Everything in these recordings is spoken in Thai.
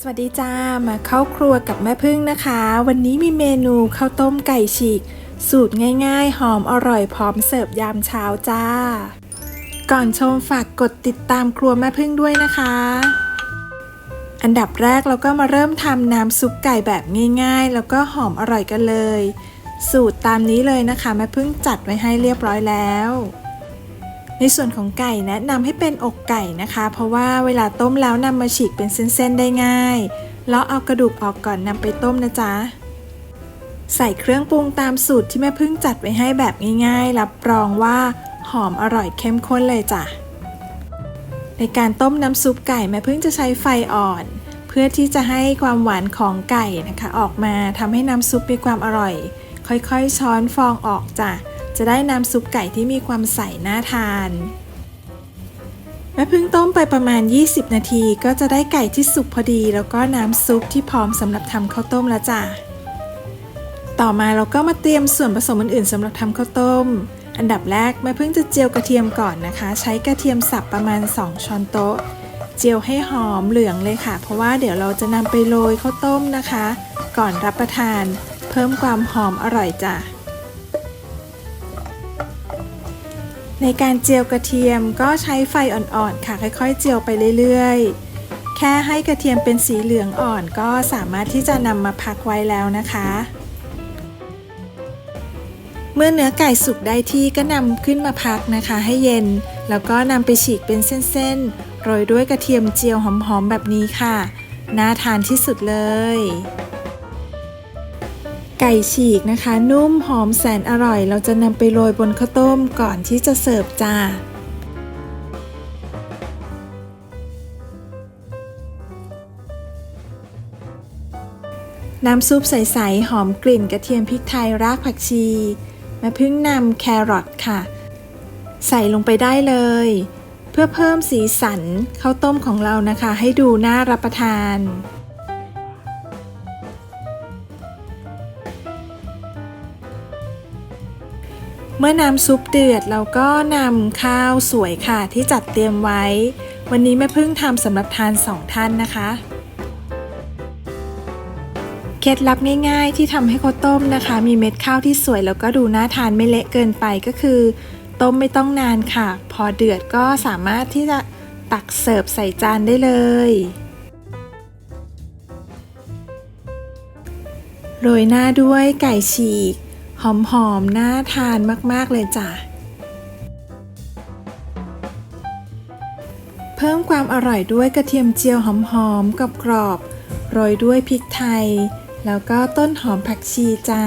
สวัสดีจ้ามาเข้าครัวกับแม่พึ่งนะคะ วันนี้มีเมนูข้าวต้มไก่ฉีก สูตรง่ายๆ หอมอร่อยพร้อมเสิร์ฟยามเช้าจ้า ก่อนชมฝากกดติดตามครัวแม่พึ่งด้วยนะคะ อันดับแรกเราก็มาเริ่มทำน้ำซุปไก่แบบง่ายๆ แล้วก็หอมอร่อยกันเลย สูตรตามนี้เลยนะคะแม่พึ่งจัดไว้ให้เรียบร้อยแล้ว ในส่วนของไก่แนะนำให้เป็นอกไก่นะคะ เพราะว่าเวลาต้มแล้วนำมาฉีกเป็นเส้นๆได้ง่ายแล้วเอากระดูกออกก่อนนำไปต้มนะจ๊ะใส่เครื่องปรุงตามสูตรที่แม่พึ่งจัดไว้ให้แบบง่ายๆ รับรองว่าหอมอร่อยเข้มข้นเลยจ้ะ ในการต้มน้ำซุปไก่แม่พึ่งจะใช้ไฟอ่อน เพื่อที่จะให้ความหวานของไก่นะคะ ออกมาทำให้น้ำซุปมีความอร่อย ค่อยๆ ช้อนฟองออกจ้ะ จะได้น้ำซุปไก่ที่มีความใสน่าทานแม่พึ่งต้มไปประมาณ 20 นาที ก็จะได้ไก่ที่สุกพอดี แล้วก็น้ำซุปที่พร้อมสำหรับทำข้าวต้มแล้วจ้ะ ต่อมาเราก็มาเตรียมส่วนผสมอื่นๆสำหรับทำข้าวต้ม อันดับแรกแม่พึ่งจะเจียวกระเทียมก่อนนะคะ ใช้กระเทียมสับประมาณ 2 ช้อนโต๊ะ เจียวให้หอมเหลืองเลยค่ะ เพราะว่าเดี๋ยวเราจะนำไปโรยข้าวต้มนะคะ ก่อนรับประทาน เพิ่มความหอมอร่อยจ้ะ ในการเจียวกระเทียมก็ใช้ไฟอ่อนๆค่ะ ค่อยๆ เจียวไปเรื่อยๆ แค่ให้กระเทียมเป็นสีเหลืองอ่อนก็สามารถที่จะนำมาพักไว้แล้วนะคะ เมื่อเนื้อไก่สุกได้ที่ก็นำขึ้นมาพักนะคะ ให้เย็น แล้วก็นำไปฉีกเป็นเส้นๆ โรยด้วยกระเทียมเจียวหอมๆ แบบนี้ค่ะ น่าทานที่สุดเลย ไก่ฉีกนะคะ นุ่มหอมแสนอร่อย เราจะนำไปโรยบนข้าวต้มก่อนที่จะเสิร์ฟจ้าน้ำซุปใส ๆ หอมกลิ่นกระเทียมพริกไทยรากผักชีแม่พึ่งนำแครอทค่ะ ใส่ลงไปได้เลย เพื่อเพิ่มสีสันข้าวต้มของเรานะคะ ให้ดูน่ารับประทาน เมื่อน้ำซุปเดือดเราก็นำข้าวสวยค่ะที่จัดเตรียมไว้ วันนี้แม่พึ่งทำสำหรับทานสองท่านนะคะ เคล็ดลับง่ายๆที่ทำให้ข้าวต้มนะคะ มีเม็ดข้าวที่สวยแล้วก็ดูน่าทานไม่เละเกินไปก็คือ ต้มไม่ต้องนานค่ะ พอเดือดก็สามารถที่จะตักเสิร์ฟใส่จานได้เลยโรยหน้าด้วยไก่ฉีก หอมๆ น่าทานมากๆเลยจ้ะ เพิ่มความอร่อยด้วยกระเทียมเจียวหอมๆ กับกรอบโรยด้วยพริกไทย แล้วก็ต้นหอมผักชีจ้า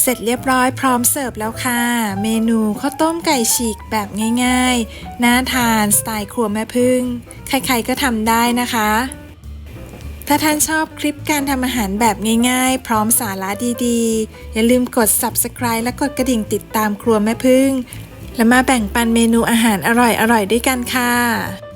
เสร็จเรียบร้อยพร้อมเสิร์ฟแล้วค่ะ เมนูข้าวต้มไก่ฉีกแบบง่ายๆ น่าทานสไตล์ครัวแม่พึ่ง ใครๆก็ทำได้นะคะ ถ้าท่านชอบคลิปการทำอาหารแบบง่ายๆ พร้อมสาระดีๆ อย่าลืมกด subscribe และกดกระดิ่งติดตามครัวแม่พึ่ง และมาแบ่งปันเมนูอาหารอร่อยๆด้วยกันค่ะ